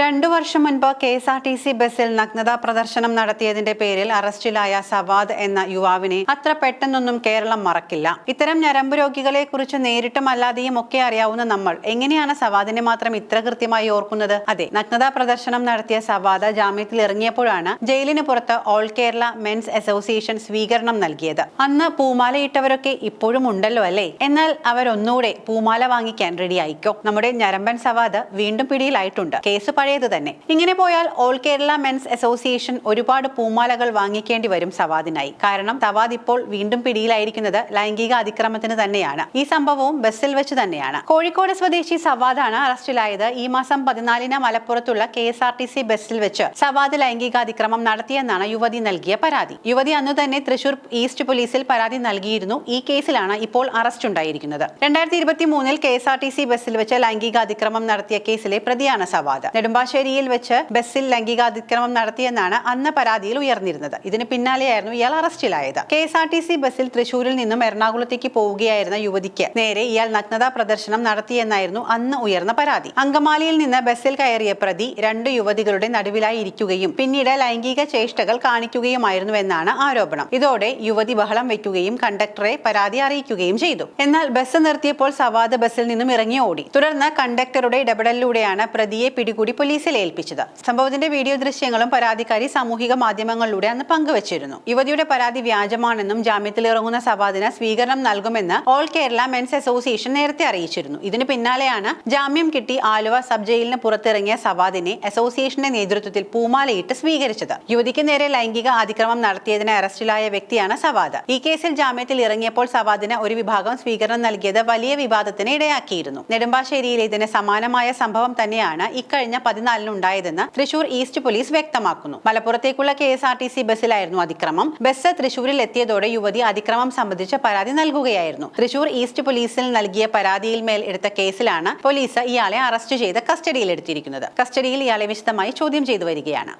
രണ്ടു വർഷം മുൻപ് K S R T C ബസ്സിൽ നഗ്നതാ പ്രദർശനം നടത്തിയതിന്റെ പേരിൽ അറസ്റ്റിലായ സവാദ് എന്ന യുവാവിനെ അത്ര പെട്ടെന്നൊന്നും കേരളം മറക്കില്ല. ഇത്തരം ഞരമ്പ് രോഗികളെ കുറിച്ച് നേരിട്ടും അല്ലാതെയും ഒക്കെ അറിയാവുന്ന നമ്മൾ എങ്ങനെയാണ് സവാദിനെ മാത്രം ഇത്ര കൃത്യമായി ഓർക്കുന്നത്? അതെ നഗ്നതാ പ്രദർശനം നടത്തിയ സവാദ ജാമ്യത്തിൽ ഇറങ്ങിയപ്പോഴാണ് ജയിലിന് പുറത്ത് ഓൾ കേരള മെൻസ് അസോസിയേഷൻ സ്വീകരണം നൽകിയത്. അന്ന് പൂമാലയിട്ടവരൊക്കെ ഇപ്പോഴും ഉണ്ടല്ലോ അല്ലേ? എന്നാൽ അവരൊന്നുകൂടെ പൂമാല വാങ്ങിക്കാൻ റെഡിയായിക്കോ നമ്മുടെ ഞരമ്പൻ സവാദ് വീണ്ടും പിടിയിലായിട്ടുണ്ട്. കേസ് പഴയത് തന്നെ. ഇങ്ങനെ പോയാൽ ഓൾ കേരള മെൻസ് അസോസിയേഷൻ ഒരുപാട് പൂമാലകൾ വാങ്ങിക്കേണ്ടി വരും സവാദിനായി. കാരണം സവാദ് ഇപ്പോൾ വീണ്ടും പിടിയിലായിരിക്കുന്നത് ലൈംഗിക അതിക്രമത്തിന് തന്നെയാണ്. ഈ സംഭവവും ബസ്സിൽ വെച്ച് തന്നെയാണ്. കോഴിക്കോട് സ്വദേശി സവാദാണ് അറസ്റ്റിലായത്. ഈ മാസം പതിനാലിന് മലപ്പുറത്തുള്ള K S R T C ബസ്സിൽ വെച്ച് സവാദ് ലൈംഗികാതിക്രമം നടത്തിയെന്നാണ് യുവതി നൽകിയ പരാതി. യുവതി അന്നു തന്നെ തൃശൂർ ഈസ്റ്റ് പോലീസിൽ പരാതി നൽകിയിരുന്നു. ഈ കേസിലാണ് ഇപ്പോൾ അറസ്റ്റ് ഉണ്ടായിരിക്കുന്നത്. രണ്ടായിരത്തി ഇരുപത്തി മൂന്നിൽ K S R T C ബസ്സിൽ വെച്ച് ലൈംഗിക അതിക്രമം നടത്തിയ കേസിലെ പ്രതിയാണ് സവാദ്. നെടുമ്പാശ്ശേരിയിൽ വെച്ച് ബസ്സിൽ ലൈംഗികാതിക്രമം നടത്തിയെന്നാണ് അന്ന് പരാതിയിൽ ഉയർന്നിരുന്നത്. ഇതിന് പിന്നാലെയായിരുന്നു ഇയാൾ അറസ്റ്റിലായത്. K S R T C ബസ്സിൽ തൃശൂരിൽ നിന്നും എറണാകുളത്തേക്ക് പോവുകയായിരുന്ന യുവതിക്ക് നേരെ ഇയാൾ നഗ്നതാ പ്രദർശനം നടത്തിയെന്നായിരുന്നു അന്ന് ഉയർന്ന പരാതി. അങ്കമാലിയിൽ നിന്ന് ബസ്സിൽ കയറിയ പ്രതി രണ്ട് യുവതികളുടെ നടുവിലായി ഇരിക്കുകയും പിന്നീട് ലൈംഗിക ചേഷ്ടകൾ കാണിക്കുകയുമായിരുന്നുവെന്നാണ് ആരോപണം. ഇതോടെ യുവതി ബഹളം വയ്ക്കുകയും കണ്ടക്ടറെ പരാതി അറിയിക്കുകയും ചെയ്തു. എന്നാൽ ബസ് നിർത്തിയപ്പോൾ സവാദ് ബസ്സിൽ നിന്നും ഇറങ്ങി ഓടി. തുടർന്ന് കണ്ടക്ടറുടെ ഇടപെടലിലൂടെയാണ് പ്രതിയെ പിടികൂടി പോലീസിൽ ഏൽപ്പിച്ചത്. സംഭവത്തിന്റെ വീഡിയോ ദൃശ്യങ്ങളും പരാതിക്കാരി സാമൂഹിക മാധ്യമങ്ങളിലൂടെ അന്ന് പങ്കുവച്ചിരുന്നു. യുവതിയുടെ പരാതി വ്യാജമാണെന്നും ജാമ്യത്തിൽ ഇറങ്ങുന്ന സവാദിന് സ്വീകരണം നൽകുമെന്ന് ഓൾ കേരള മെൻസ് അസോസിയേഷൻ നേരത്തെ അറിയിച്ചിരുന്നു. ഇതിന് പിന്നാലെയാണ് ജാമ്യം കിട്ടി ആലുവ സബ് ജയിലിന് പുറത്തിറങ്ങിയ സവാദിനെ അസോസിയേഷന്റെ നേതൃത്വത്തിൽ പൂമാലയിട്ട് സ്വീകരിച്ചത്. യുവതിക്ക് നേരെ ലൈംഗിക അതിക്രമം നടത്തിയതിന് അറസ്റ്റിലായ വ്യക്തിയാണ് സവാദ് ഈ കേസിൽ ജാമ്യത്തിൽ ഇറങ്ങിയപ്പോൾ സവാദിന് ഒരു വിഭാഗം സ്വീകരണം നൽകിയത് വലിയ വിവാദത്തിന് ഇടയാക്കിയിരുന്നു. നെടുമ്പാശ്ശേരിയിലെ ഇതിന് സമാനമായ സംഭവം തന്നെയാണ് ഇക്കഴിഞ്ഞ പതിനാലിന് ഉണ്ടായതെന്ന് തൃശൂർ ഈസ്റ്റ് പോലീസ് വ്യക്തമാക്കുന്നു. മലപ്പുറത്തേക്കുള്ള K S R T C ബസ്സിലായിരുന്നു അതിക്രമം. ബസ് തൃശൂരിൽ എത്തിയതോടെ യുവതി അതിക്രമം സംബന്ധിച്ച പരാതി നൽകുകയായിരുന്നു. തൃശൂർ ഈസ്റ്റ് പോലീസിൽ നൽകിയ പരാതിയിൽ മേൽ എടുത്ത കേസിലാണ് പോലീസ് ഇയാളെ അറസ്റ്റ് ചെയ്ത് കസ്റ്റഡിയിൽ എടുത്തിരിക്കുന്നത്. കസ്റ്റഡിയിൽ ഇയാളെ വിശദമായി ചോദ്യം ചെയ്തു വരികയാണ്.